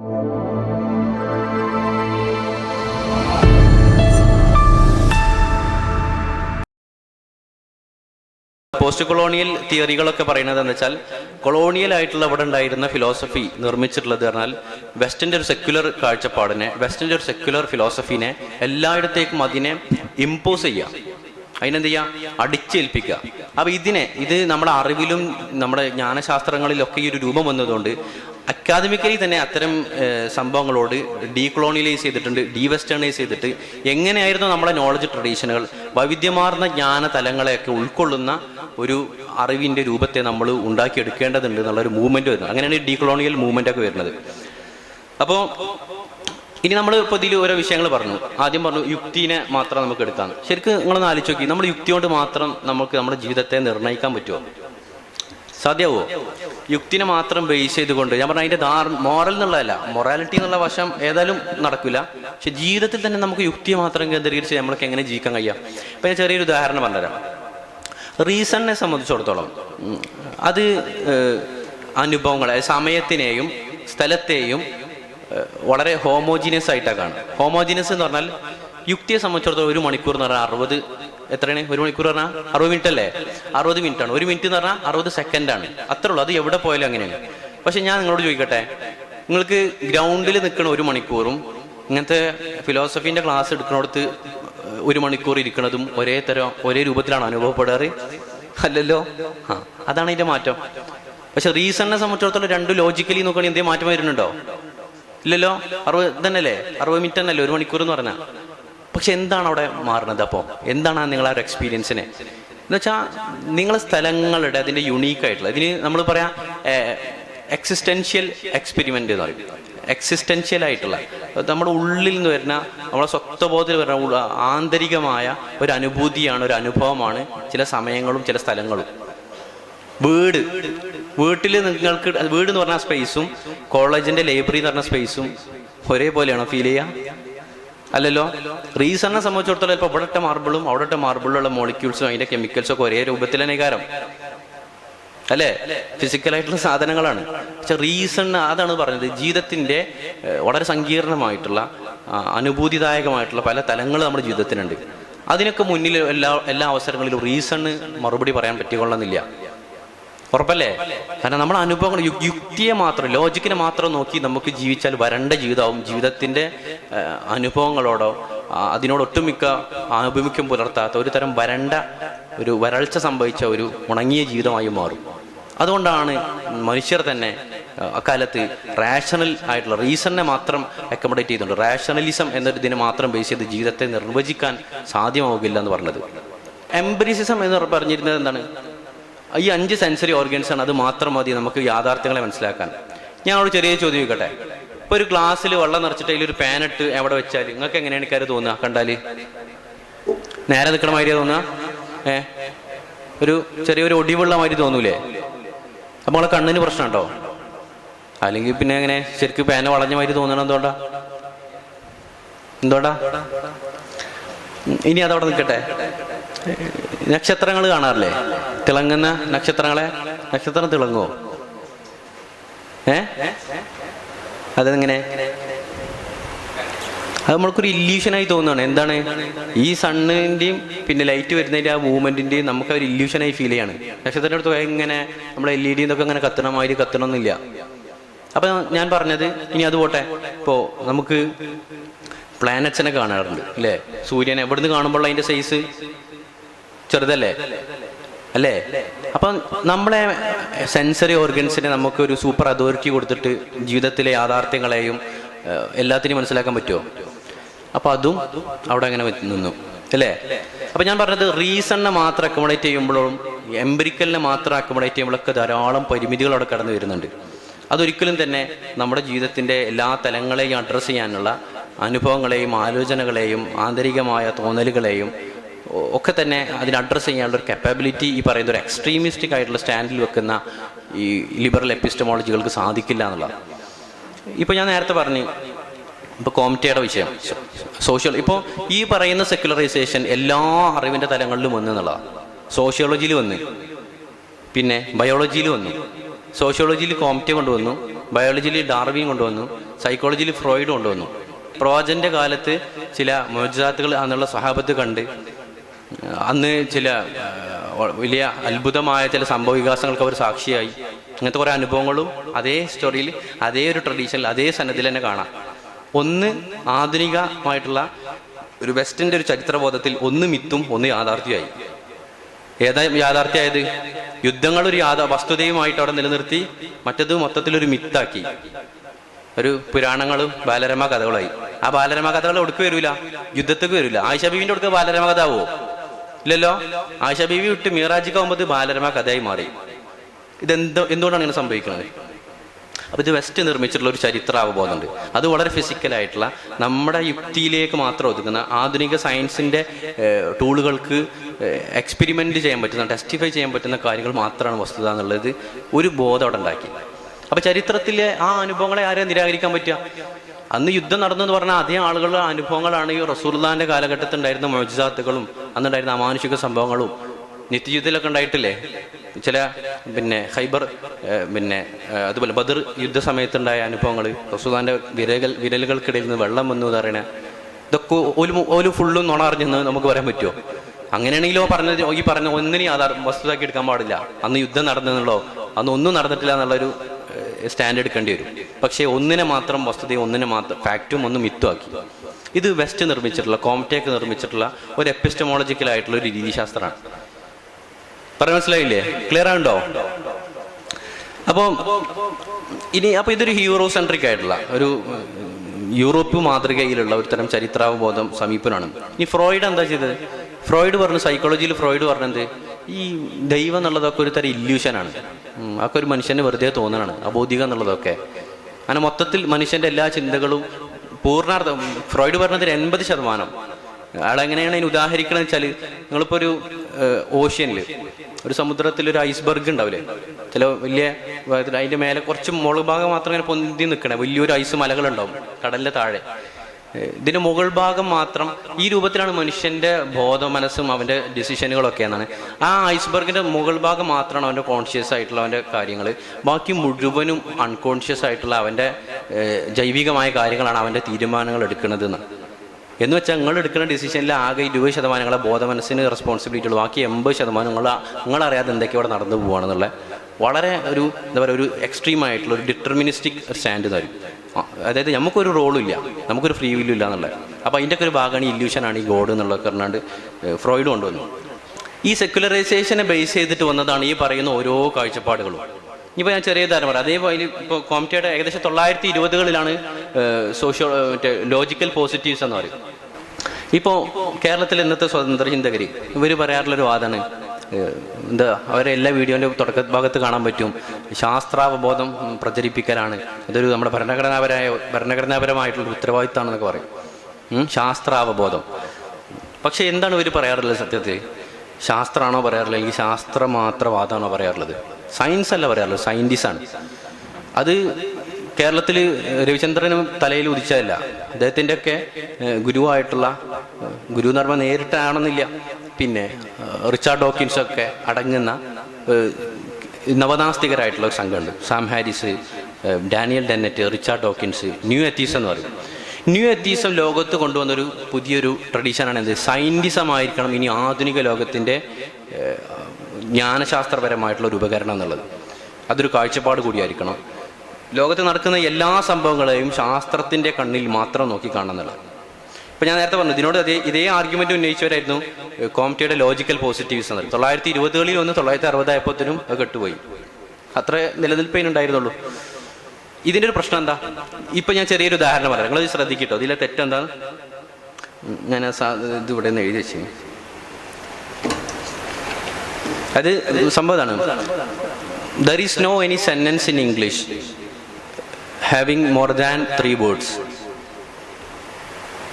Post colonial തിയറികളൊക്കെ പറയുന്നത് എന്ന് വെച്ചാൽ കൊളോണിയൽ ആയിട്ടുള്ള അവിടെ ഉണ്ടായിരുന്ന ഫിലോസഫി നിർമ്മിച്ചിട്ടുള്ളത് പറഞ്ഞാൽ വെസ്റ്റിന്റെ ഒരു സെക്യുലർ കാഴ്ചപ്പാടിനെ വെസ്റ്റിന്റെ ഒരു സെക്യുലർ ഫിലോസഫിനെ എല്ലായിടത്തേക്കും അതിനെ ഇമ്പോസ് ചെയ്യാം അതിനെന്ത് ചെയ്യുക? അടിച്ചേൽപ്പിക്കുക. അപ്പോൾ ഇതിനെ ഇത് നമ്മുടെ അറിവിലും നമ്മുടെ ജ്ഞാനശാസ്ത്രങ്ങളിലൊക്കെ ഈ ഒരു രൂപം വന്നതുകൊണ്ട് അക്കാദമിക്കലി തന്നെ അത്തരം സംഭവങ്ങളോട് ഡീകൊളോണിയലൈസ് ചെയ്തിട്ടുണ്ട് ഡീവെസ്റ്റേണൈസ് ചെയ്തിട്ട് എങ്ങനെയായിരുന്നു നമ്മുടെ നോളജ് ട്രഡീഷനുകൾ വൈവിധ്യമാർന്ന ജ്ഞാന തലങ്ങളെയൊക്കെ ഉൾക്കൊള്ളുന്ന ഒരു അറിവിന്റെ രൂപത്തെ നമ്മൾ ഉണ്ടാക്കിയെടുക്കേണ്ടതുണ്ട് എന്നുള്ളൊരു മൂവ്മെന്റ് വരുന്നത് അങ്ങനെയാണ് ഈ ഡീകൊളോണിയൽ മൂവ്മെന്റ് ഒക്കെ വരുന്നത്. അപ്പോൾ ഇനി നമ്മൾ ഇപ്പോൾ ഇതിൽ ഓരോ വിഷയങ്ങൾ പറഞ്ഞു. ആദ്യം പറഞ്ഞു യുക്തിനെ മാത്രം നമുക്ക് എടുക്കാം ശരിക്കും നിങ്ങളൊന്ന് ആലോചിച്ച് നോക്കി. നമ്മൾ യുക്തി കൊണ്ട് മാത്രം നമുക്ക് നമ്മുടെ ജീവിതത്തെ നിർണയിക്കാൻ പറ്റുമോ? സാധ്യമാവോ യുക്തിനെ മാത്രം ബേസ് ചെയ്തുകൊണ്ട്. ഞാൻ പറഞ്ഞ അതിന്റെ മോറൽ എന്നുള്ളതല്ല. മൊറാലിറ്റി എന്നുള്ള വശം ഏതായാലും നടക്കില്ല. പക്ഷെ ജീവിതത്തിൽ തന്നെ നമുക്ക് യുക്തിയെ മാത്രം കേന്ദ്രീകരിച്ച് നമ്മൾക്ക് എങ്ങനെ ജീവിക്കാൻ കഴിയാം? അപ്പം ഞാൻ ചെറിയൊരു ഉദാഹരണം പറഞ്ഞുതരാം. റീസണിനെ സംബന്ധിച്ചിടത്തോളം അത് അനുഭവങ്ങളെ സമയത്തിനെയും സ്ഥലത്തെയും വളരെ ഹോമോജീനിയസ് ആയിട്ടാണ് കാണും ഹോമോജീനിയസ് എന്ന് പറഞ്ഞാൽ യുക്തിയെ സംബന്ധിച്ചിടത്തോളം ഒരു മണിക്കൂർ എന്ന് പറഞ്ഞാൽ അറുപത് എത്രയാണ്? ഒരു മണിക്കൂർ പറഞ്ഞാൽ അറുപത് മിനിറ്റ് അല്ലേ? അറുപത് മിനിറ്റ് ആണ്. ഒരു മിനിറ്റ് എന്ന് പറഞ്ഞാൽ അറുപത് സെക്കൻഡ് ആണ്. അത്രേ ഉള്ളൂ. അത് എവിടെ പോയാലും അങ്ങനെയാണ്. പക്ഷെ ഞാൻ നിങ്ങളോട് ചോദിക്കട്ടെ? നിങ്ങൾക്ക് ഗ്രൗണ്ടിൽ നിൽക്കണ ഒരു മണിക്കൂറും ഇങ്ങനത്തെ ഫിലോസഫീന്റെ ക്ലാസ് എടുക്കുന്നിടത്ത് ഒരു മണിക്കൂർ ഇരിക്കുന്നതും ഒരേ തരം ഒരേ രൂപത്തിലാണ് അനുഭവപ്പെടാറ്? അല്ലല്ലോ? ആ അതാണ് അതിന്റെ മാറ്റം. പക്ഷെ റീസണിനെ സംബന്ധിച്ചിടത്തോളം രണ്ട് ലോജിക്കലി നോക്കുകയാണെങ്കിൽ എന്തേ മാറ്റം വരുന്നുണ്ടോ? ഇല്ലല്ലോ? അറുപത് തന്നെയല്ലേ അറുപത് മിനിറ്റ് തന്നെയല്ലേ? ഒരു മണിക്കൂർ എന്ന് പറഞ്ഞാൽ പക്ഷെ എന്താണ് അവിടെ മാറുന്നത് അപ്പോൾ എന്താണ് നിങ്ങൾ ആ ഒരു എക്സ്പീരിയൻസിനെ എന്ന് വെച്ചാൽ നിങ്ങളെ സ്ഥലങ്ങളുടെ അതിന്റെ യുണീക്ക് ആയിട്ടുള്ള ഇതിന് നമ്മൾ പറയാം എക്സിസ്റ്റൻഷ്യൽ എക്സ്പെരിമെന്റ് എന്ന് പറയും. എക്സിസ്റ്റൻഷ്യൽ ആയിട്ടുള്ള. നമ്മുടെ ഉള്ളിൽ നിന്ന് വരുന്ന നമ്മുടെ സ്വത്വബോധത്തിൽ വരുന്ന ആന്തരികമായ ഒരു അനുഭൂതിയാണ് ഒരു അനുഭവമാണ് ചില സമയങ്ങളും ചില സ്ഥലങ്ങളും. വീട്. വീട്ടിൽ നിങ്ങൾക്ക് വീട് എന്ന് പറഞ്ഞ സ്പേസും കോളേജിന്റെ ലൈബ്രറി എന്ന് പറഞ്ഞ സ്പേസും ഒരേപോലെയാണോ ഫീൽ ചെയ്യുക അല്ലല്ലോ? റീസണിനെ സംബന്ധിച്ചിടത്തോളം ഇപ്പോൾ ഇവിടത്തെ മാർബിളും അവിടത്തെ മാർബിളിലുള്ള മോളിക്യൂൾസും അതിന്റെ കെമിക്കൽസും ഒക്കെ ഒരേ രൂപത്തിൽ തന്നെ കാരം അല്ലേ ഫിസിക്കലായിട്ടുള്ള സാധനങ്ങളാണ്. പക്ഷെ റീസൺ അതാണ് പറഞ്ഞത്. ജീവിതത്തിന്റെ വളരെ സങ്കീർണമായിട്ടുള്ള അനുഭൂതിദായകമായിട്ടുള്ള പല തലങ്ങൾ നമ്മുടെ ജീവിതത്തിനുണ്ട്. അതിനൊക്കെ മുന്നിൽ എല്ലാ എല്ലാ അവസരങ്ങളിലും റീസണ് മറുപടി പറയാൻ പറ്റിക്കൊള്ളുന്നില്ല ഉറപ്പല്ലേ? കാരണം നമ്മുടെ അനുഭവങ്ങൾ യുക്തിയെ മാത്രം ലോജിക്കിനെ മാത്രം നോക്കി നമുക്ക് ജീവിച്ചാൽ വരണ്ട ജീവിതമാവും. ജീവിതത്തിന്റെ അനുഭവങ്ങളോടോ അതിനോട് ഒട്ടുമിക്ക ആഭിമുഖ്യം പുലർത്താത്ത ഒരു തരം വരണ്ട ഒരു വരൾച്ച സംഭവിച്ച ഒരു ഉണങ്ങിയ ജീവിതമായി മാറും. അതുകൊണ്ടാണ് മനുഷ്യർ തന്നെ അക്കാലത്ത് റാഷണൽ ആയിട്ടുള്ള റീസണിനെ മാത്രം അക്കോമഡേറ്റ് ചെയ്തിട്ടുണ്ട് റാഷണലിസം എന്നൊരു ഇതിനെ മാത്രം ബേസ് ചെയ്ത് ജീവിതത്തെ നിർവചിക്കാൻ സാധ്യമാവുകയില്ല എന്ന് പറഞ്ഞത്. എംബ്രിസിസം എന്ന് പറഞ്ഞിരുന്നത് എന്താണ്? ഈ അഞ്ച് സെൻസറി ഓർഗൻസ് ആണ് അത് മാത്രം മതി നമുക്ക് യാഥാർത്ഥ്യങ്ങളെ മനസ്സിലാക്കാൻ. അവിടെ ചെറിയ ചോദ്യം ചോദിക്കട്ടെ? ഇപ്പൊ ഒരു ഗ്ലാസ്സിൽ വെള്ളം നിറച്ചിട്ട് അതിലൊരു പാനിട്ട് എവിടെ വെച്ചാൽ നിങ്ങൾക്ക് എങ്ങനെയാണ് കാര്യം തോന്നുക കണ്ടാൽ? നേരെ നിൽക്കണ മാതിരിയാ തോന്നുക? ഏ? ഒരു ചെറിയൊരു ഒടിവുള്ള മാതിരി തോന്നൂലേ? അപ്പൊ നമ്മളെ കണ്ണിന് പ്രശ്നമുണ്ടോ അല്ലെങ്കിൽ പിന്നെ എങ്ങനെ? ശരിക്കും പാന വളഞ്ഞ മാതിരി തോന്നണം എന്തുകൊണ്ടാ? എന്തുകൊണ്ടാ? ഇനി അതവിടെ നിൽക്കട്ടെ. നക്ഷത്രങ്ങൾ കാണാറില്ലേ? തിളങ്ങുന്ന നക്ഷത്രങ്ങളെ? നക്ഷത്രം തിളങ്ങുമോ ഏ? അതെങ്ങനെ? അത് നമ്മൾക്കൊരു ഇല്യൂഷനായി തോന്നുകയാണ് എന്താണ്? ഈ സണ്ണിന്റെയും പിന്നെ ലൈറ്റ് വരുന്നതിന്റെ ആ മൂവ്മെന്റിന്റെയും നമുക്ക് ഒരു ഇല്യൂഷനായി ഫീൽ ചെയ്യാണ്. നക്ഷത്രത്തിന്റെ അടുത്ത് എങ്ങനെ നമ്മൾ എൽ ഇ ഡി എന്നൊക്കെ അങ്ങനെ കത്തണം മാതിരി കത്തണമെന്നില്ല അപ്പൊ ഞാൻ പറഞ്ഞത് ഇനി അത് പോട്ടെ. ഇപ്പോ നമുക്ക് പ്ലാനറ്റ്സിനെ കാണാറുണ്ട് അല്ലേ സൂര്യനെ എവിടുന്ന് കാണുമ്പോൾ അതിന്റെ സൈസ് ചെറുതല്ലേ? അല്ലേ? അപ്പം നമ്മളെ സെൻസറി ഓർഗൻസിനെ നമുക്ക് ഒരു സൂപ്പർ അതോറിറ്റി കൊടുത്തിട്ട് ജീവിതത്തിലെ യാഥാർത്ഥ്യങ്ങളെയും എല്ലാത്തിനെയും മനസ്സിലാക്കാൻ പറ്റുമോ അപ്പൊ അതും അവിടെ അങ്ങനെ നിന്നു. അല്ലേ? അപ്പൊ ഞാൻ പറഞ്ഞത് റീസണിനെ മാത്രം അക്കോമഡേറ്റ് ചെയ്യുമ്പോഴും എംബരിക്കലിനെ മാത്രം അക്കോമഡേറ്റ് ചെയ്യുമ്പോഴൊക്കെ ധാരാളം പരിമിതികൾ അവിടെ കടന്നു വരുന്നുണ്ട്. അതൊരിക്കലും തന്നെ നമ്മുടെ ജീവിതത്തിന്റെ എല്ലാ തലങ്ങളെയും അഡ്രസ്സ് ചെയ്യാനുള്ള അനുഭവങ്ങളെയും ആലോചനകളെയും ആന്തരികമായ തോന്നലുകളെയും ഒക്കെ തന്നെ അതിന് അഡ്രസ്സ് ചെയ്യാനുള്ള ഒരു കപ്പാബിലിറ്റി ഈ പറയുന്ന ഒരു എക്സ്ട്രീമിസ്റ്റിക് ആയിട്ടുള്ള സ്റ്റാൻഡിൽ വെക്കുന്ന ഈ ലിബറൽ എപ്പിസ്റ്റമോളജികൾക്ക് സാധിക്കില്ല എന്നുള്ളതാണ്. ഇപ്പൊ ഞാൻ നേരത്തെ പറഞ്ഞു ഇപ്പൊ കോമിറ്റിയുടെ വിഷയം സോഷ്യൽ ഇപ്പോൾ ഈ പറയുന്ന സെക്യുലറൈസേഷൻ എല്ലാ അറിവിന്റെ തലങ്ങളിലും വന്നു എന്നുള്ളതാണ്. സോഷ്യോളജിയിൽ വന്ന് പിന്നെ ബയോളജിയിൽ വന്നു. സോഷ്യോളജിയിൽ കോമിറ്റി കൊണ്ടുവന്നു ബയോളജിയിൽ ഡാർവിൻ കൊണ്ടുവന്നു സൈക്കോളജിയിൽ ഫ്രോയിഡ് കൊണ്ടുവന്നു പ്രവാചന്റെ കാലത്ത് ചില മോജാത്തുകൾ എന്നുള്ള സഹാബത്ത് കണ്ട് അന്ന് ചില വലിയ അത്ഭുതമായ ചില സംഭവ വികാസങ്ങൾക്ക് അവർ സാക്ഷിയായി. ഇങ്ങനത്തെ കുറേ അനുഭവങ്ങളും അതേ സ്റ്റോറിയിൽ അതേ ഒരു ട്രഡീഷനിൽ അതേ സന്നദ്ധയിൽ തന്നെ കാണാം. ഒന്ന് ആധുനികമായിട്ടുള്ള ഒരു വെസ്റ്റിന്റെ ഒരു ചരിത്രബോധത്തിൽ ഒന്ന് മിത്തും ഒന്ന് യാഥാർത്ഥ്യമായി. ഏതാ യാഥാർത്ഥ്യമായത്? യുദ്ധങ്ങൾ ഒരു യാഥാ വസ്തുതയുമായിട്ട് അവിടെ നിലനിർത്തി മറ്റത് മൊത്തത്തിലൊരു മിത്താക്കി. ഒരു പുരാണങ്ങളും ബാലരമ കഥകളായി ആ ബാലരമ കഥകൾ ഒടുക്ക് വരൂല? യുദ്ധത്തേക്ക് വരൂല. ആയിഷ ബീവിന്റെ ഒടുക്ക് ബാലരമ കഥ ആവോ? ഇല്ലല്ലോ? ആയിഷ ബീവി വിട്ട് മീറാജിക്ക് ആകുമ്പോൾ ബാലരമ കഥയായി മാറി. ഇതെന്തോ എന്തുകൊണ്ടാണ് ഇങ്ങനെ സംഭവിക്കുന്നത്? അപ്പൊ ഇത് വെസ്റ്റ് നിർമ്മിച്ചിട്ടുള്ള ഒരു ചരിത്ര അവബോധമുണ്ട് അത് വളരെ ഫിസിക്കലായിട്ടുള്ള നമ്മുടെ യുക്തിയിലേക്ക് മാത്രം ഒതുക്കുന്ന ആധുനിക സയൻസിന്റെ ടൂളുകൾക്ക് എക്സ്പെരിമെന്റ് ചെയ്യാൻ പറ്റുന്ന ടെസ്റ്റിഫൈ ചെയ്യാൻ പറ്റുന്ന കാര്യങ്ങൾ മാത്രമാണ് വസ്തുത എന്നുള്ളത് ഒരു ബോധം അവിടെ ഉണ്ടാക്കി അപ്പൊ ചരിത്രത്തിലെ ആ അനുഭവങ്ങളെ ആരെ നിരാകരിക്കാൻ പറ്റുക? അന്ന് യുദ്ധം നടന്നു എന്ന് പറഞ്ഞാൽ അതേ ആളുകളുടെ അനുഭവങ്ങളാണ് ഈ റസൂർദാന്റെ കാലഘട്ടത്തിൽ ഉണ്ടായിരുന്ന മൊജിസാത്തുകളും അന്നുണ്ടായിരുന്ന അമാനുഷിക സംഭവങ്ങളും. നിത്യയുദ്ധത്തിലൊക്കെ ഉണ്ടായിട്ടില്ലേ? ചില പിന്നെ ഹൈബർ പിന്നെ അതുപോലെ ബദർ യുദ്ധ സമയത്തുണ്ടായ അനുഭവങ്ങൾ റസൂദാന്റെ വിരകൾ വിരലുകൾക്കിടയിൽ നിന്ന് വെള്ളം വന്നു എന്ന് പറയണേ ഇതൊക്കെ ഒരു ഒരു ഫുള്ളും നുണ അറിഞ്ഞെന്ന് നമുക്ക് പറയാൻ പറ്റുമോ? അങ്ങനെയാണെങ്കിലോ പറഞ്ഞ ഈ പറഞ്ഞ ഒന്നിനെയും ആധാർ വസ്തുതാക്കി എടുക്കാൻ പാടില്ല. അന്ന് യുദ്ധം നടന്നെന്നുള്ളോ അന്ന് ഒന്നും നടന്നിട്ടില്ല എന്നുള്ളൊരു സ്റ്റാൻഡ് എടുക്കേണ്ടി വരും. പക്ഷേ ഒന്നിനെ മാത്രം വസ്തുതയും ഒന്നിനെ മാത്രം ഫാക്റ്റും ഒന്ന് മിത്തുമാക്കി ഇത് വെസ്റ്റ് നിർമ്മിച്ചിട്ടുള്ള കോംടേക്ക് നിർമ്മിച്ചിട്ടുള്ള ഒരു എപ്പിസ്റ്റമോളജിക്കൽ ആയിട്ടുള്ള ഒരു രീതിശാസ്ത്രമാണ്. പറഞ്ഞ മനസ്സിലായില്ലേ? ക്ലിയർ ആണ്ടോ അപ്പോൾ ഇനി അപ്പോൾ ഇതൊരു ഹീറോ സെൻട്രിക് ആയിട്ടുള്ള ഒരു യൂറോപ്പ് മാതൃകയിലുള്ള ഒരു തരം ചരിത്രാവബോധം സമീപനാണ്. ഈ ഫ്രോയിഡ് എന്താ ചെയ്തത്? ഫ്രോയിഡ് പറഞ്ഞു സൈക്കോളജിയിൽ ഫ്രോയിഡ് പറഞ്ഞത് ഈ ദൈവം എന്നുള്ളതൊക്കെ ഒരു തരം ഇല്യൂഷനാണ് അതൊക്കെ ഒരു മനുഷ്യന് വെറുതെ തോന്നണാണ് അബോധികം എന്നുള്ളതൊക്കെ. അങ്ങനെ മൊത്തത്തിൽ മനുഷ്യന്റെ എല്ലാ ചിന്തകളും പൂർണാർത്ഥം ഫ്രോയിഡ് പറഞ്ഞതിൽ എൺപത് ശതമാനം. അയാളെങ്ങനെയാണ് അതിന് ഉദാഹരിക്കണമെന്ന് വെച്ചാൽ നിങ്ങളിപ്പോൾ ഒരു ഓഷ്യനിൽ ഒരു സമുദ്രത്തിൽ ഒരു ഐസ്ബർഗ് ഉണ്ടാവില്ലേ? ചില വലിയ അതിന്റെ മേലെ കുറച്ച് മുളക് ഭാഗം മാത്രം ഇങ്ങനെ പൊന്തി നിൽക്കണേ വലിയൊരു ഐസ് മലകളുണ്ടാവും കടലിന്റെ താഴെ. ഇതിന്റെ മുകൾ ഭാഗം മാത്രം ഈ രൂപത്തിലാണ് മനുഷ്യന്റെ ബോധ മനസ്സും അവന്റെ ഡിസിഷനുകളൊക്കെ എന്നാണ് ആ ഐസ്ബർഗിന്റെ മുകൾ ഭാഗം മാത്രമാണ് അവന്റെ കോൺഷ്യസ് ആയിട്ടുള്ള അവന്റെ കാര്യങ്ങൾ ബാക്കി മുഴുവനും അൺകോൺഷ്യസ് ആയിട്ടുള്ള അവന്റെ ജൈവികമായ കാര്യങ്ങളാണ് അവന്റെ തീരുമാനങ്ങൾ എടുക്കുന്നത് എന്ന് വെച്ചാൽ നിങ്ങൾ എടുക്കുന്ന ഡിസിഷനിൽ ആകെ ഇരുപത് ശതമാനം നിങ്ങളെ ബോധ മനസ്സിന് റെസ്പോൺസിബിലിറ്റി ഉള്ളൂ. ബാക്കി എൺപത് ശതമാനം നിങ്ങൾ നിങ്ങളറിയാതെ എന്തൊക്കെ ഇവിടെ നടന്നു പോവുകയാണെന്നുള്ള വളരെ ഒരു എന്താ പറയുക ഒരു എക്സ്ട്രീം ആയിട്ടുള്ള ഒരു ഡിറ്റർമിനിസ്റ്റിക് സ്റ്റാൻഡ് തരും. അതായത് നമുക്കൊരു റോളും ഇല്ല നമുക്കൊരു ഫ്രീ വില്ലും ഇല്ല എന്നുള്ളത്. അപ്പോൾ അതിന്റെ ഒക്കെ ഒരു ഭാഗമാണ് ഇല്യൂഷനാണ് ഈ ഗോഡ് എന്നുള്ളത് പറഞ്ഞാണ്ട് ഫ്രോയിഡ് കൊണ്ടുവന്നു. ഈ സെക്യുലറൈസേഷനെ ബേസ് ചെയ്തിട്ട് വന്നതാണ് ഈ പറയുന്ന ഓരോ കാഴ്ചപ്പാടുകളും. ഇനിയിപ്പോൾ ഞാൻ ചെറിയ ധാരണ പറയാം. അതേപോലെ ഇപ്പോൾ കോമിറ്റിയുടെ ഏകദേശം തൊള്ളായിരത്തി ഇരുപതുകളിലാണ് സോഷ്യോ മറ്റേ ലോജിക്കൽ പോസിറ്റീവ്സ് എന്ന് പറയും. ഇപ്പോൾ കേരളത്തിൽ ഇന്നത്തെ സ്വതന്ത്ര ചിന്തകരി ഇവർ പറയാറുള്ളൊരു വാദമാണ് എന്താ അവരെ എല്ലാ വീഡിയോന്റെ തുടക്ക ഭാഗത്ത് കാണാൻ പറ്റും. ശാസ്ത്രാവബോധം പ്രചരിപ്പിക്കലാണ്. അതൊരു നമ്മുടെ ഭരണഘടനാപരമായ ഭരണഘടനാപരമായിട്ടുള്ള ഉത്തരവാദിത്തമാണെന്നൊക്കെ പറയും. ശാസ്ത്രാവബോധം. പക്ഷെ എന്താണ് ഇവർ പറയാറുള്ളത് സത്യത്തിൽ? ശാസ്ത്രമാണോ പറയാറുള്ളത്? അല്ലെങ്കിൽ ശാസ്ത്രമാത്രവാദമാണോ പറയാറുള്ളത്? സയൻസ് അല്ല പറയാറുള്ളത് സയന്റിസ്റ്റ് ആണ് അത് കേരളത്തിൽ രവിചന്ദ്രനും തലയിൽ ഉദിച്ചതല്ല. അദ്ദേഹത്തിന്റെയൊക്കെ ഗുരുവായിട്ടുള്ള ഏഹ്, ഗുരു നർമ്മ നേരിട്ടാണെന്നില്ല. പിന്നെ റിച്ചാർഡ് ഡോക്കിൻസ് ഒക്കെ അടങ്ങുന്ന നവനാസ്തികരായിട്ടുള്ള ഒരു സംഘമുണ്ട്. Sam Harris Daniel Dennett Richard Dawkins new atheists എന്ന് പറയും. ന്യൂ എത്തീസം ലോകത്ത് കൊണ്ടുവന്നൊരു പുതിയൊരു ട്രഡീഷനാണ് എന്ത്? സയന്റിസം ആയിരിക്കണം ഇനി ആധുനിക ലോകത്തിന്റെ ജ്ഞാനശാസ്ത്രപരമായിട്ടുള്ള ഒരു ഉപകരണം എന്നുള്ളത്. അതൊരു കാഴ്ചപ്പാട് കൂടിയായിരിക്കണം. ലോകത്ത് നടക്കുന്ന എല്ലാ സംഭവങ്ങളെയും ശാസ്ത്രത്തിന്റെ കണ്ണിൽ മാത്രം നോക്കി കാണുന്നുള്ളത് ഇപ്പം ഞാൻ നേരത്തെ പറഞ്ഞു ഇതിനോട് അതേ ഇതേ ആർഗ്യുമെന്റ് ഉന്നയിച്ചവരായിരുന്നു കോമിറ്റിയുടെ ലോജിക്കൽ പോസിറ്റീവ്സ് എന്നത് തൊള്ളായിരത്തി ഇരുപതുകളിൽ ഒന്ന് തൊള്ളായിരത്തി അറുപതായപ്പോഴത്തേനും അത് കെട്ടുപോയി. അത്ര നിലനിൽപ്പേ ഉണ്ടായിരുന്നുള്ളൂ. ഇതിന്റെ ഒരു പ്രശ്നം എന്താ? ഇപ്പൊ ഞാൻ ചെറിയൊരു ഉദാഹരണം പറയാം. നിങ്ങളത് ശ്രദ്ധിക്കട്ടോ. ഇതിലെ തെറ്റെന്താ? ഞാൻ ഇത് ഇവിടെ നിന്ന് എഴുതി വെച്ചു അത് സംഭവമാണ് there is no any sentence in English having more than three words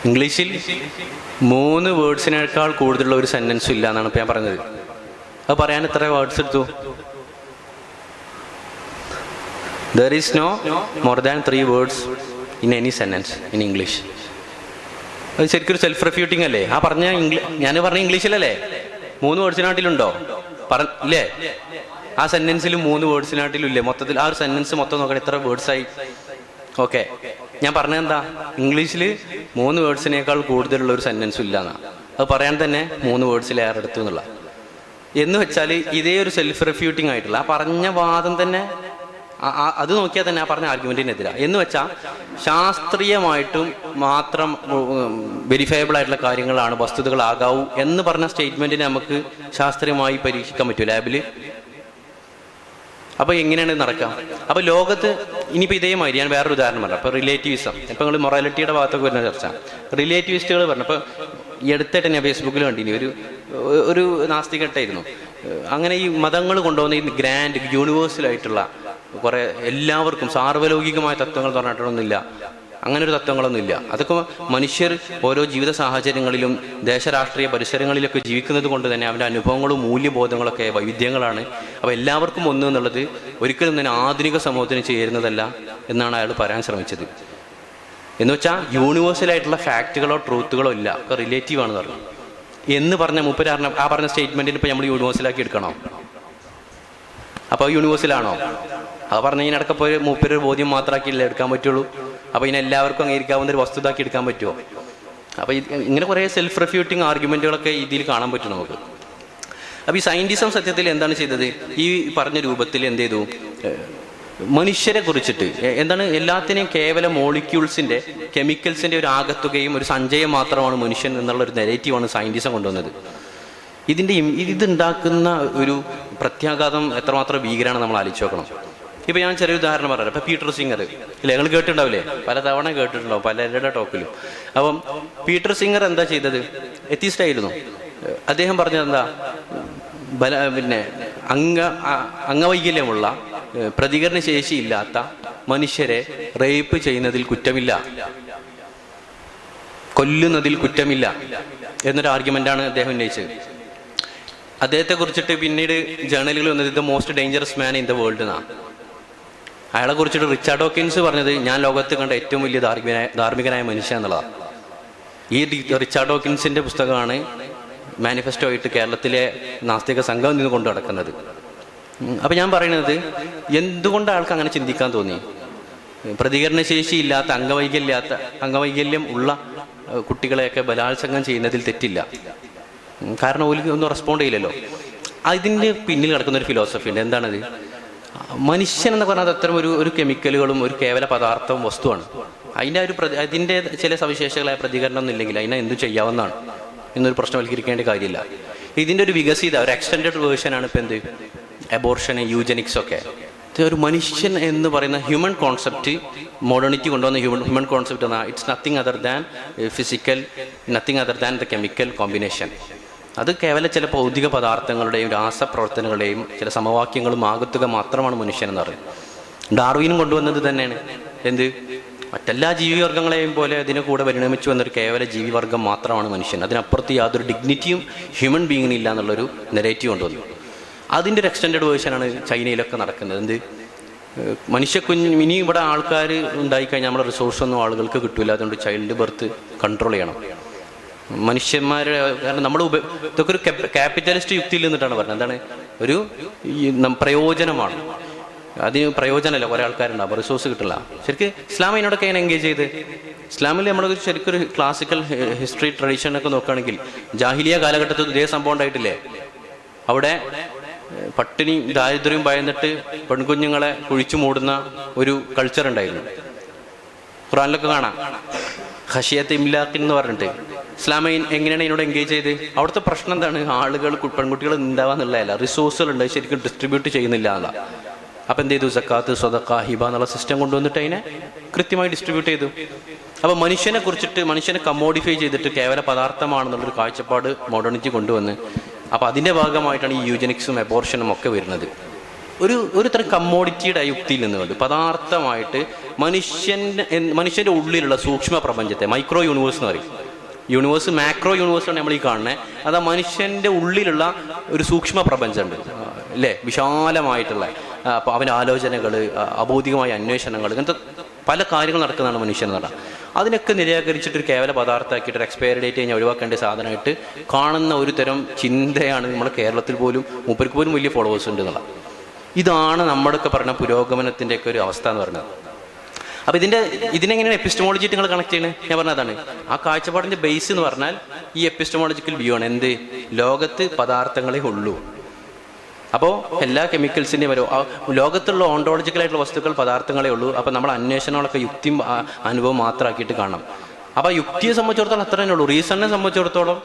ഇംഗ്ലീഷിൽ മൂന്ന് വേർഡ്സിനേക്കാൾ കൂടുതലുള്ള ഒരു സെന്റൻസും ഇല്ല എന്നാണ് ഇപ്പൊ ഞാൻ പറഞ്ഞത്. അത് പറയാൻ എത്ര വേർഡ്സ് എടുത്തു. There is no more than three words in any sentence in English അത് ശരിക്കും ഒരു സെൽഫ് റെഫ്യൂട്ടിംഗ് അല്ലേ? ആ പറഞ്ഞ ഇംഗ്ലീഷ് ഞാൻ പറഞ്ഞ ഇംഗ്ലീഷിലല്ലേ? മൂന്ന് വേർഡ്സിനാട്ടിലുണ്ടോ പറഞ്ഞില്ലേ ആ സെന്റൻസിൽ മൂന്ന് വേർഡ്സിനാട്ടിലും ഇല്ലേ? മൊത്തത്തിൽ ആ ഒരു സെന്റൻസ് മൊത്തം നോക്കണം എത്ര വേർഡ്സ് ആയി. ഓക്കെ ഞാൻ പറഞ്ഞത് എന്താ? ഇംഗ്ലീഷിൽ മൂന്ന് വേർഡ്സിനേക്കാൾ കൂടുതലുള്ള ഒരു സെന്റൻസും ഇല്ല എന്നാ അത് പറയാൻ തന്നെ മൂന്ന് വേർഡ്സിൽ ഏറെ എടുത്തു എന്നുള്ള. എന്ന് വെച്ചാൽ ഇതേ ഒരു സെൽഫ് റെഫ്യൂട്ടിംഗ് ആയിട്ടുള്ള ആ പറഞ്ഞ വാദം തന്നെ അത് നോക്കിയാൽ തന്നെ ആ പറഞ്ഞ ആർഗ്യുമെന്റിനെതിരാ എന്ന് വെച്ചാൽ ശാസ്ത്രീയമായിട്ടും മാത്രം വെരിഫയബിൾ ആയിട്ടുള്ള കാര്യങ്ങളാണ് വസ്തുതകളാകാവൂ എന്ന് പറഞ്ഞ സ്റ്റേറ്റ്മെന്റിനെ നമുക്ക് ശാസ്ത്രീയമായി പരീക്ഷിക്കാൻ പറ്റൂ. ലാബിൽ അപ്പൊ എങ്ങനെയാണ് നടക്കാം? നടക്കുക അപ്പൊ ലോകത്ത് ഇനിയിപ്പോ ഇതേമാതിരി ഞാൻ വേറൊരു ഉദാഹരണം പറഞ്ഞു. അപ്പൊ റിലേറ്റീവിസം ഇപ്പൊ നിങ്ങൾ മൊറാലിറ്റിയുടെ ഭാഗത്തൊക്കെ വരുന്ന ചർച്ച. റിലേറ്റീവിസ്റ്റുകൾ പറഞ്ഞു. അപ്പൊ ഈ അടുത്തായിട്ട് ഞാൻ ഫേസ്ബുക്കിൽ കണ്ടിനി. ഒരു ഒരു നാസ്തികട്ടായിരുന്നു അങ്ങനെ ഈ മതങ്ങൾ കൊണ്ടുവന്ന ഈ ഗ്രാൻഡ് യൂണിവേഴ്സൽ ആയിട്ടുള്ള കുറെ എല്ലാവർക്കും സാർവലൗകികമായ തത്വങ്ങൾ പറഞ്ഞിട്ടൊന്നുമില്ല. അങ്ങനെ ഒരു തത്വങ്ങളൊന്നും അതൊക്കെ മനുഷ്യർ ഓരോ ജീവിത സാഹചര്യങ്ങളിലും ദേശരാഷ്ട്രീയ പരിസരങ്ങളിലൊക്കെ ജീവിക്കുന്നത് കൊണ്ട് തന്നെ അവന്റെ അനുഭവങ്ങളും മൂല്യബോധങ്ങളൊക്കെ വൈവിധ്യങ്ങളാണ്. അപ്പോൾ എല്ലാവർക്കും ഒന്ന് എന്നുള്ളത് ഒരിക്കലും തന്നെ ആധുനിക സമൂഹത്തിന് ചേരുന്നതല്ല എന്നാണ് അയാൾ പറയാൻ ശ്രമിച്ചത്. എന്ന് വെച്ചാൽ യൂണിവേഴ്സലായിട്ടുള്ള ഫാക്റ്റുകളോ ട്രൂത്തുകളോ ഇല്ല. ഒക്കെ റിലേറ്റീവ് ആണെന്ന് പറഞ്ഞു. എന്ന് പറഞ്ഞ മുപ്പര് ആ പറഞ്ഞ സ്റ്റേറ്റ്മെന്റിന് ഇപ്പൊ നമ്മൾ യൂണിവേഴ്സലാക്കി എടുക്കണോ? അപ്പോൾ യൂണിവേഴ്സിലാണോ? അത് പറഞ്ഞ അടക്കം ഒരു മൂപ്പര് ബോധ്യം മാത്രമാക്കിയില്ല എടുക്കാൻ പറ്റുള്ളൂ? അപ്പൊ ഇതിനെ എല്ലാവർക്കും അംഗീകരിക്കാവുന്ന ഒരു വസ്തുതാക്കി എടുക്കാൻ പറ്റുമോ അപ്പൊ ഇങ്ങനെ കുറെ സെൽഫ് റെഫ്യൂട്ടിങ് ആർഗ്യുമെന്റുകളൊക്കെ ഇതിൽ കാണാൻ പറ്റും നമുക്ക്. അപ്പൊ ഈ സയന്റിസം സത്യത്തിൽ എന്താണ് ചെയ്തത്? ഈ പറഞ്ഞ രൂപത്തിൽ എന്ത് ചെയ്തു? മനുഷ്യരെ കുറിച്ചിട്ട് എന്താണ് എല്ലാത്തിനെയും കേവലം മോളിക്യൂൾസിന്റെ കെമിക്കൽസിന്റെ ഒരു ആകത്തുകയും ഒരു സഞ്ചയം മാത്രമാണ് മനുഷ്യൻ എന്നുള്ള ഒരു നെഗറ്റീവാണ് സയന്റിസം കൊണ്ടുവന്നത്. ഇതിന്റെ ഇതുണ്ടാക്കുന്ന ഒരു പ്രത്യാഘാതം എത്രമാത്രം ഭീകരമാണ് നമ്മൾ ആലോചിച്ച് നോക്കണം. ഇപ്പൊ ഞാൻ ചെറിയ ഉദാഹരണം പറയാം. ഇപ്പൊ പീറ്റർ സിംഗർ ഇല്ല? നിങ്ങൾ കേട്ടിട്ടുണ്ടാവില്ലേ? പല തവണ കേട്ടിട്ടുണ്ടാവും. പലരുടെ ടോക്കിലും അപ്പം പീറ്റർ സിംഗർ എന്താ ചെയ്തത്? എത്തിസ്റ്റ് ആയിരുന്നു അദ്ദേഹം പറഞ്ഞത് എന്താ? ബല പിന്നെ അംഗ അംഗവൈകല്യമുള്ള പ്രതികരണ പ്രതികരണ ശേഷിയില്ലാത്ത മനുഷ്യരെ റേപ്പ് ചെയ്യുന്നതിൽ കുറ്റമില്ല. കൊല്ലുന്നതിൽ കുറ്റമില്ല എന്നൊരു ആർഗ്യുമെന്റാണ് അദ്ദേഹം ഉന്നയിച്ചത്. അദ്ദേഹത്തെ കുറിച്ചിട്ട് പിന്നീട് ജേണലുകൾ വന്നത് the most dangerous man in the world എന്നാണ്. അയാളെ കുറിച്ചിട്ട് റിച്ചാർഡ് ഹോക്കിൻസ് പറഞ്ഞത് ഞാൻ ലോകത്ത് കണ്ട ഏറ്റവും വലിയ ധാർമ്മികനായ ധാർമ്മികനായ മനുഷ്യ എന്നുള്ളതാണ് ഈ റിച്ചാർഡ് ഹോക്കിൻസിന്റെ പുസ്തകമാണ് മാനിഫെസ്റ്റോ ആയിട്ട് കേരളത്തിലെ നാസ്തിക സംഘം നിന്ന് കൊണ്ടു നടക്കുന്നത്. അപ്പൊ ഞാൻ പറയുന്നത് എന്തുകൊണ്ട് ആൾക്ക് അങ്ങനെ ചിന്തിക്കാൻ തോന്നി? പ്രതികരണശേഷി ഇല്ലാത്ത അംഗവൈകല്യാത്ത അംഗവൈകല്യം ഉള്ള കുട്ടികളെയൊക്കെ ബലാത്സംഗം ചെയ്യുന്നതിൽ തെറ്റില്ല. കാരണം ഒന്നും റെസ്പോണ്ട് ചെയ്യില്ലല്ലോ. അതിന്റെ പിന്നിൽ നടക്കുന്ന ഒരു ഫിലോസഫി ഉണ്ട്. എന്താണത്? മനുഷ്യൻ എന്ന് പറഞ്ഞാൽ അത്തരം ഒരു ഒരു കെമിക്കലുകളും ഒരു കേവല പദാർത്ഥവും വസ്തുവാണ്. അതിന്റെ ഒരു പ്രതി- അതിന്റെ ചില സവിശേഷകളായ പ്രതികരണം ഒന്നും ഇല്ലെങ്കിൽ അതിനെ എന്തും ചെയ്യാവുന്നതാണ് എന്നൊരു പ്രശ്നവൽക്കരിക്കേണ്ട കാര്യമില്ല. ഇതിന്റെ ഒരു വികസിത ഒരു എക്സ്റ്റൻഡഡ് വേർഷൻ ആണ് ഇപ്പൊ എന്ത്? അബോർഷൻ യൂജനിക്സ് ഒക്കെ. ഒരു മനുഷ്യൻ എന്ന് പറയുന്ന ഹ്യൂമൻ കോൺസെപ്റ്റ് മോഡേണിറ്റി കൊണ്ടുവന്ന ഹ്യൂമൻ ഹ്യൂമൻ കോൺസെപ്റ്റ് എന്നാൽ it's nothing other than physical nothing other than the chemical combination അത് കേവലം ചില ഭൗതിക പദാർത്ഥങ്ങളുടെയും രാസപ്രവർത്തനങ്ങളുടെയും ചില സമവാക്യങ്ങളും ആകത്തുക മാത്രമാണ് മനുഷ്യൻ എന്ന് പറയുന്നത് ഡാർവിനും കൊണ്ടുവന്നത് തന്നെയാണ്. എന്ത്? മറ്റെല്ലാ ജീവിവർഗങ്ങളെയും പോലെ അതിനെ കൂടെ പരിണമിച്ചു വന്നൊരു കേവല ജീവിവർഗം മാത്രമാണ് മനുഷ്യൻ. അതിനപ്പുറത്ത് യാതൊരു ഡിഗ്നിറ്റിയും ഹ്യൂമൻ ബീങ്ങിന് ഇല്ല എന്നുള്ളൊരു നെറേറ്റീവ് കൊണ്ടുവന്നു. അതിന്റെ ഒരു എക്സ്റ്റൻഡ് വേർഷനാണ് ചൈനയിലൊക്കെ നടക്കുന്നത്. എന്ത്? ഏഹ് മനുഷ്യ കുഞ്ഞ് ഇനി ഇവിടെ ആൾക്കാർ ഉണ്ടായിക്കഴിഞ്ഞാൽ നമ്മുടെ റിസോഴ്സൊന്നും ആളുകൾക്ക് കിട്ടില്ല അതുകൊണ്ട് ചൈൽഡ് ബർത്ത് കൺട്രോൾ ചെയ്യണം. മനുഷ്യന്മാരെ കാരണം നമ്മൾ ഉപ ഇതൊക്കെ ഒരു ക്യാപിറ്റലിസ്റ്റ് യുക്തിയിൽ നിന്നിട്ടാണ് പറഞ്ഞത്. എന്താണ്? ഒരു പ്രയോജനമാണ്. അതിന് പ്രയോജനമല്ല. കുറെ ആൾക്കാരുണ്ടാവും റിസോഴ്സ് കിട്ടില്ല. ശരിക്കും ഇസ്ലാം അതിനോടൊക്കെ എങ്ങനെ എൻഗേജ് ചെയ്ത്? ഇസ്ലാമിൽ നമ്മൾ ശരിക്കും ഒരു ക്ലാസിക്കൽ ഹിസ്റ്ററി ട്രഡീഷൻ ഒക്കെ നോക്കുകയാണെങ്കിൽ ജാഹിലിയ കാലഘട്ടത്തിൽ ഇതേ സംഭവം ഉണ്ടായിട്ടില്ലേ? അവിടെ പട്ടിണി ദാരിദ്ര്യം ഭയന്നിട്ട് പെൺകുഞ്ഞുങ്ങളെ കുഴിച്ചു മൂടുന്ന ഒരു കൾച്ചർ ഉണ്ടായിരുന്നു. ഖുറാനിലൊക്കെ കാണാം. ഹഷിയത്ത് ഇംലാഖിൻ എന്ന് പറഞ്ഞിട്ട്. ഇസ്ലാമ എങ്ങനെയാണ് ഇതിനോട് എൻഗേജ് ചെയ്ത്? അവിടുത്തെ പ്രശ്നം എന്താണ്? ആളുകൾ പെൺകുട്ടികൾ ഉണ്ടാവാന്നുള്ളതല്ല റിസോഴ്സുകൾ ഉണ്ട്. ശരിക്കും ഡിസ്ട്രിബ്യൂട്ട് ചെയ്യുന്നില്ല എന്നാ. അപ്പൊ എന്ത് ചെയ്തു? സക്കാത്ത് സ്വതക്ക ഹിബ എന്നുള്ള സിസ്റ്റം കൊണ്ടുവന്നിട്ട് അതിനെ കൃത്യമായി ഡിസ്ട്രിബ്യൂട്ട് ചെയ്തു. അപ്പൊ മനുഷ്യനെ കുറിച്ചിട്ട് മനുഷ്യനെ കമ്മോഡിഫൈ ചെയ്തിട്ട് കേവല പദാർത്ഥമാണെന്നുള്ളൊരു കാഴ്ചപ്പാട് മോഡേണിറ്റി കൊണ്ടുവന്ന് അപ്പൊ അതിന്റെ ഭാഗമായിട്ടാണ് ഈ യൂജനിക്സും അബോർഷനും ഒക്കെ വരുന്നത്. ഒരു ഒരു തരം കമ്മോഡിറ്റിയുടെ യുക്തിയിൽ നിന്നുകൊണ്ട് പദാർത്ഥമായിട്ട് മനുഷ്യന്റെ മനുഷ്യന്റെ ഉള്ളിലുള്ള സൂക്ഷ്മ പ്രപഞ്ചത്തെ മൈക്രോ യൂണിവേഴ്സ് എന്ന് പറയും. യൂണിവേഴ്സ് മാക്രോ യൂണിവേഴ്സ് ആണ് നമ്മൾ ഈ കാണുന്നത് അത് ആ മനുഷ്യന്റെ ഉള്ളിലുള്ള ഒരു സൂക്ഷ്മ പ്രപഞ്ചമുണ്ട്. അല്ലേ വിശാലമായിട്ടുള്ള അപ്പോൾ അപ്പൊ അവന്റെ ആലോചനകൾ അബോധികമായ അന്വേഷണങ്ങൾ ഇങ്ങനത്തെ പല കാര്യങ്ങൾ നടക്കുന്നതാണ് മനുഷ്യൻ പറഞ്ഞാൽ അതിനൊക്കെ നിരാകരിച്ചിട്ട് ഒരു കേവല പദാർത്ഥമാക്കിയിട്ട് ഒരു എക്സ്പയറി ഡേറ്റ് കഴിഞ്ഞാൽ ഒഴിവാക്കേണ്ട സാധനമായിട്ട് കാണുന്ന ഒരു തരം ചിന്തയാണ് നമ്മുടെ കേരളത്തിൽ പോലും മൂപ്പർക്ക് പോലും വലിയ ഫോളോവേഴ്സ് ഉണ്ട് എന്നുള്ളത് ഇതാണ് നമ്മളൊക്കെ പറഞ്ഞ പുരോഗമനത്തിന്റെയൊക്കെ ഒരു അവസ്ഥ എന്ന് പറയുന്നത്. അപ്പൊ ഇതിന്റെ ഇതിനെങ്ങനെയാണ് എപ്പിസ്റ്റമോളജി നിങ്ങൾ കണക്ട് ചെയ്യുന്നത് ഞാൻ പറഞ്ഞതാണ് ആ കാഴ്ചപ്പാടിന്റെ ബേസ് എന്ന് പറഞ്ഞാൽ ഈ എപ്പിസ്റ്റമോളജിക്കൽ വ്യൂ ആണ്. എന്ത്? ലോകത്ത് പദാർത്ഥങ്ങളെ ഉള്ളൂ. അപ്പോൾ എല്ലാ കെമിക്കൽസിന്റെയും വരും ലോകത്തുള്ള ഓണ്ടോളജിക്കൽ ആയിട്ടുള്ള വസ്തുക്കൾ പദാർത്ഥങ്ങളെ ഉള്ളൂ. അപ്പോൾ നമ്മൾ അന്വേഷണങ്ങളൊക്കെ യുക്തി അനുഭവം മാത്രമാക്കിയിട്ട് കാണണം. അപ്പോൾ യുക്തിയെ സംബന്ധിച്ചിടത്തോളം അത്ര തന്നെ ഉള്ളൂ. റീസണിനെ സംബന്ധിച്ചിടത്തോളം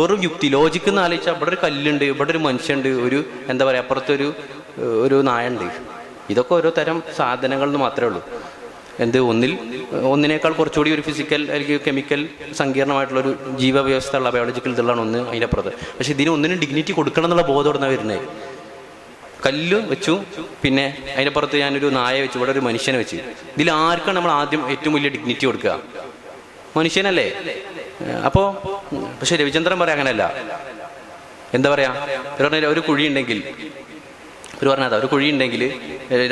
വെറും യുക്തി ലോജിക്ക് എന്ന് ആലോചിച്ചാൽ ഇവിടെ ഒരു കല്ലുണ്ട് ഇവിടെ ഒരു മനുഷ്യണ്ട് ഒരു എന്താ പറയുക അപ്പുറത്തൊരു ഒരു ഒരു നായുണ്ട് ഇതൊക്കെ ഓരോ തരം സാധനങ്ങളിൽ മാത്രമേ ഉള്ളൂ. എന്ത് ഒന്നിൽ ഒന്നിനേക്കാൾ കുറച്ചുകൂടി ഒരു ഫിസിക്കൽ അല്ലെങ്കിൽ കെമിക്കൽ സങ്കീർണമായിട്ടുള്ള ഒരു ജീവവ്യവസ്ഥ ഉള്ള ബയോളജിക്കൽ ഇതുള്ളതാണ് ഒന്ന് അതിന്റെ അപ്പുറത്ത്. പക്ഷെ ഇതിന് ഒന്നിനും ഡിഗ്നിറ്റി കൊടുക്കണം എന്നുള്ള ബോധം വരുന്നത് കല്ല് വെച്ചു പിന്നെ അതിന്റെ പുറത്ത് ഞാനൊരു നായ വെച്ചു ഇവിടെ ഒരു മനുഷ്യനെ വെച്ച്. ഇതിൽ ആർക്കാണ് നമ്മൾ ആദ്യം ഏറ്റവും വലിയ ഡിഗ്നിറ്റി കൊടുക്കുക? മനുഷ്യനല്ലേ? അപ്പോ പക്ഷെ രവിചന്ദ്രൻ പറയാം അങ്ങനെയല്ല. എന്താ പറയാ? ഒരു കുഴി ഉണ്ടെങ്കിൽ ഒരു പറഞ്ഞാൽ ഒരു കുഴി ഉണ്ടെങ്കിൽ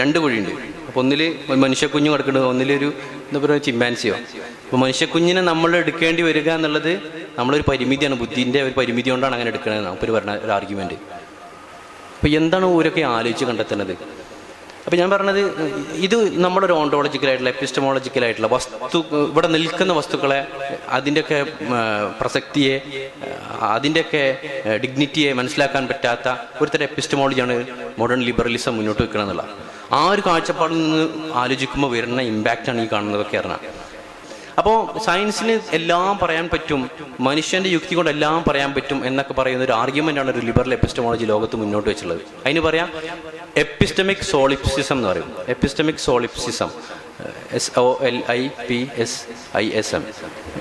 രണ്ട് കുഴിയുണ്ട്. അപ്പോൾ ഒന്നിൽ മനുഷ്യക്കുഞ്ഞു കിടക്കുന്നത് ഒന്നിലൊരു എന്താ പറയുക ചിമ്പാൻസിയോ. അപ്പോൾ മനുഷ്യക്കുഞ്ഞിനെ നമ്മൾ എടുക്കേണ്ടി വരിക എന്നുള്ളത് നമ്മളൊരു പരിമിതിയാണ് ബുദ്ധിന്റെ ഒരു പരിമിതി കൊണ്ടാണ് അങ്ങനെ എടുക്കുന്നത് നമുക്കൊരു പറഞ്ഞ ഒരു ആർഗ്യുമെന്റ് അപ്പോൾ എന്താണ് ഊരൊക്കെ ആലോചിച്ച് കണ്ടെത്തുന്നത്? അപ്പോൾ ഞാൻ പറഞ്ഞത് ഇത് നമ്മുടെ ഒരു ഓണ്ടോളജിക്കലായിട്ടുള്ള എപ്പിസ്റ്റമോളജിക്കലായിട്ടുള്ള വസ്തു ഇവിടെ നിൽക്കുന്ന വസ്തുക്കളെ അതിന്റെയൊക്കെ പ്രസക്തിയെ അതിന്റെയൊക്കെ ഡിഗ്നിറ്റിയെ മനസ്സിലാക്കാൻ പറ്റാത്ത ഒരുത്തരം തരം എപ്പിസ്റ്റമോളജിയാണ് മോഡേൺ ലിബറലിസം മുന്നോട്ട് വെക്കണം എന്നുള്ള ആ ഒരു കാഴ്ചപ്പാടിൽ നിന്ന് ആലോചിക്കുമ്പോൾ വരുന്ന ഇമ്പാക്റ്റാണ് ഈ കാണുന്നതൊക്കെ അറിഞ്ഞാൽ അപ്പോൾ സയൻസിന് എല്ലാം പറയാൻ പറ്റും മനുഷ്യന്റെ യുക്തി കൊണ്ട് എല്ലാം പറയാൻ പറ്റും എന്നൊക്കെ പറയുന്ന ഒരു ആർഗ്യുമെന്റ് ആണ് ഒരു ലിബറൽ എപ്പിസ്റ്റമോളജി ലോകത്ത് മുന്നോട്ട് വെച്ചുള്ളത് അതിന് പറയാം എപ്പിസ്റ്റമിക് സോളിപ്സിസം എന്ന് പറയും. Epistemic solipsism S O L I P S I S M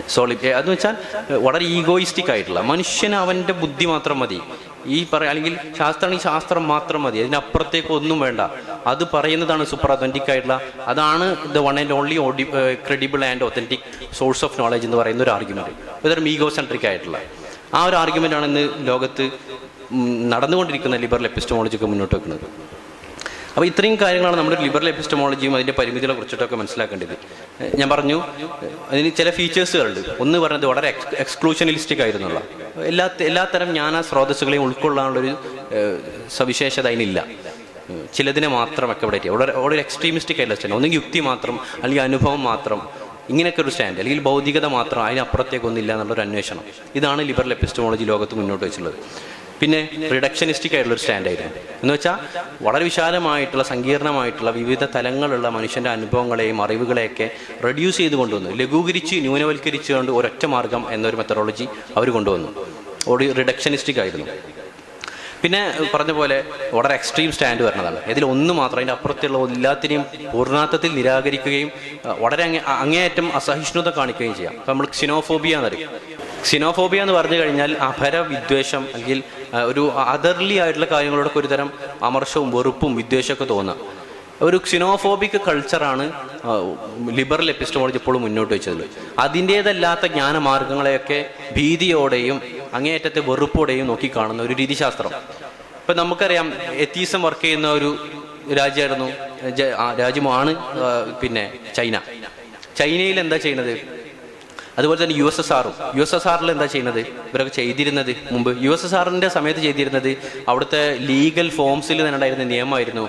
Soly അതെന്ന് വെച്ചാൽ വളരെ ഈഗോയിസ്റ്റിക് ആയിട്ടുള്ള മനുഷ്യന് അവന്റെ ബുദ്ധി മാത്രം മതി. ഈ പറ അല്ലെങ്കിൽ ശാസ്ത്രമാണെങ്കിൽ ശാസ്ത്രം മാത്രം മതി. അതിനപ്പുറത്തേക്ക് ഒന്നും വേണ്ട. അത് പറയുന്നതാണ് സൂപ്പർ അതന്റിക് ആയിട്ടുള്ള അതാണ് the one and only Audi credible and authentic source of knowledge എന്ന് പറയുന്ന ഒരു ആർഗ്യുമെന്റ് ഇതൊരു മീഗോ സെൻട്രിക് ആയിട്ടുള്ള. ആ ഒരു ആർഗ്യുമെന്റ് ആണ് ഇന്ന് ലോകത്ത് നടന്നുകൊണ്ടിരിക്കുന്ന ലിബറൽ എപ്പിസ്റ്റമോളജിക്ക് മുന്നോട്ട് വെക്കുന്നത്. അപ്പോൾ ഇത്രയും കാര്യങ്ങളാണ് നമ്മുടെ ലിബറൽ എപ്പിസ്റ്റമോളജിയും അതിന്റെ പരിമിതികളെ കുറിച്ചിട്ടൊക്കെ മനസ്സിലാക്കേണ്ടത്. ഞാൻ പറഞ്ഞു അതിന് ചില ഫീച്ചേഴ്സുകളുണ്ട് ഒന്ന് പറഞ്ഞത് വളരെ എക്സ്ക്ലൂഷനലിസ്റ്റിക് ആയിരുന്നുള്ള എല്ലാ എല്ലാത്തരം ജ്ഞാന സ്രോതസ്സുകളെയും ഉൾക്കൊള്ളാനുള്ളൊരു സവിശേഷത അതിനില്ല. ചിലതിനെ മാത്രം അക്കോമഡേറ്റ് ചെയ്യുക വളരെ വളരെ എക്സ്ട്രീമിസ്റ്റിക് ആയിട്ടുള്ള സ്റ്റാൻഡ് ഒന്നെങ്കിൽ യുക്തി മാത്രം അല്ലെങ്കിൽ അനുഭവം മാത്രം ഇങ്ങനെയൊക്കെ ഒരു സ്റ്റാൻഡ് അല്ലെങ്കിൽ ഭൗതികത മാത്രം അതിനപ്പുറത്തേക്കൊന്നുമില്ല എന്നുള്ളൊരു അന്വേഷണം. ഇതാണ് ലിബറൽ എപ്പിസ്റ്റമോളജി ലോകത്ത് മുന്നോട്ട് വെച്ചുള്ളത് പിന്നെ റിഡക്ഷനിസ്റ്റിക് ആയിട്ടുള്ള ഒരു സ്റ്റാൻഡ് ആയിരുന്നു. എന്ന് വെച്ചാൽ വളരെ വിശാലമായിട്ടുള്ള സങ്കീർണമായിട്ടുള്ള വിവിധ തലങ്ങളുള്ള മനുഷ്യന്റെ അനുഭവങ്ങളെയും അറിവുകളെയൊക്കെ റെഡ്യൂസ് ചെയ്ത് കൊണ്ടുവന്നു. ലഘൂകരിച്ച് ന്യൂനവൽക്കരിച്ചുകൊണ്ട് ഒരൊറ്റ മാർഗം എന്നൊരു മെത്തഡോളജി അവർ കൊണ്ടുവന്നു. ഓടി റിഡക്ഷനിസ്റ്റിക് ആയിരുന്നു. പിന്നെ പറഞ്ഞ പോലെ വളരെ എക്സ്ട്രീം സ്റ്റാൻഡ് വരുന്നതാണ് ഇതിൽ ഒന്ന് മാത്രം അതിന്റെ അപ്പുറത്തുള്ള എല്ലാത്തിനെയും പൂർണാർത്ഥത്തിൽ നിരാകരിക്കുകയും വളരെ അങ്ങേ അങ്ങേയറ്റം അസഹിഷ്ണുത കാണിക്കുകയും ചെയ്യാം. നമ്മൾ ക്സിനോഫോബിയ എന്നറിയും. ക്സിനോഫോബിയ എന്ന് പറഞ്ഞു കഴിഞ്ഞാൽ അപര വിദ്വേഷം അല്ലെങ്കിൽ ഒരു അതർലി ആയിട്ടുള്ള കാര്യങ്ങളോടൊക്കെ ഒരുതരം അമർഷവും വെറുപ്പും വിദ്വേഷമൊക്കെ തോന്നുക ഒരു ക്സിനോഫോബിക് കൾച്ചറാണ് ലിബറൽ എപ്പിസ്റ്റമോളജി ഇപ്പോഴും മുന്നോട്ട് വെച്ചത്. അതിന്റേതല്ലാത്ത ജ്ഞാനമാർഗങ്ങളെയൊക്കെ ഭീതിയോടെയും അങ്ങേയറ്റത്തെ വെറുപ്പോടെയും നോക്കിക്കാണുന്ന ഒരു രീതിശാസ്ത്രം. ഇപ്പം നമുക്കറിയാം എത്തീസം വർക്ക് ചെയ്യുന്ന ഒരു രാജ്യമായിരുന്നു രാജ്യമാണ് പിന്നെ ചൈന. ചൈനയിൽ എന്താ ചെയ്യുന്നത്? അതുപോലെ തന്നെ യു എസ് എസ് ആറും യു എസ് എസ് ആറിൽ എന്താ ചെയ്യുന്നത്? ഇവരൊക്കെ ചെയ്തിരുന്നത് മുമ്പ്. യു എസ് എസ് ആറിന്റെ സമയത്ത് ചെയ്തിരുന്നത് അവിടുത്തെ ലീഗൽ ഫോംസിൽ തന്നെ ഉണ്ടായിരുന്ന നിയമമായിരുന്നു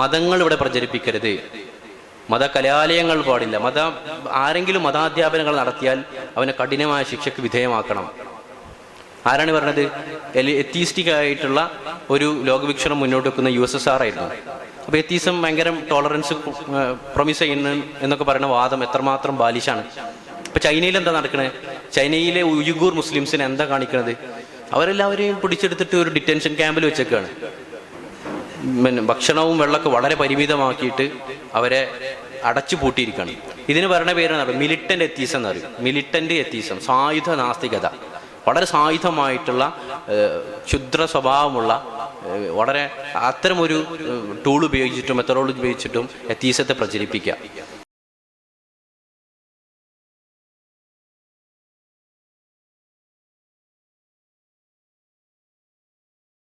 മതങ്ങൾ ഇവിടെ പ്രചരിപ്പിക്കരുത്. മത കലാലയങ്ങൾ പാടില്ല. മത ആരെങ്കിലും മതാധ്യാപനങ്ങൾ നടത്തിയാൽ അവനെ കഠിനമായ ശിക്ഷയ്ക്ക് വിധേയമാക്കണം. ആരാണ് പറഞ്ഞത്? എത്തീസ്റ്റിക് ആയിട്ടുള്ള ഒരു ലോകവീക്ഷണം മുന്നോട്ട് വെക്കുന്ന യു എസ് എസ് ആർ ആയിരുന്നു അപ്പൊ എത്തീസം ഭയങ്കര ടോളറൻസ് പ്രൊമിസ് ചെയ്യുന്നു എന്നൊക്കെ പറയുന്ന വാദം എത്രമാത്രം ബാലിശാണ്. ഇപ്പൊ ചൈനയിൽ എന്താ നടക്കണത് ചൈനയിലെ ഉയുഗൂർ മുസ്ലിംസിനെ എന്താ കാണിക്കണത്? അവരെല്ലാവരെയും പിടിച്ചെടുത്തിട്ട് ഒരു ഡിറ്റൻഷൻ ക്യാമ്പിൽ വെച്ചേക്കാണ്. പിന്നെ ഭക്ഷണവും വെള്ളമൊക്കെ വളരെ പരിമിതമാക്കിയിട്ട് അവരെ അടച്ചു പൂട്ടിയിരിക്കുകയാണ് ഇതിന് പറയുന്ന പേരാണ് മിലിറ്റന്റ് എത്തീസം എന്ന് പറയും. മിലിറ്റന്റ് എത്തീസം സായുധ നാസ്തികത. വളരെ സായുധമായിട്ടുള്ള ക്ഷുദ്ര സ്വഭാവമുള്ള വളരെ അത്തരമൊരു ടൂൾ ഉപയോഗിച്ചിട്ടും മെത്തഡോളജി ഉപയോഗിച്ചിട്ടും എത്തീസത്തെ പ്രചരിപ്പിക്കുക.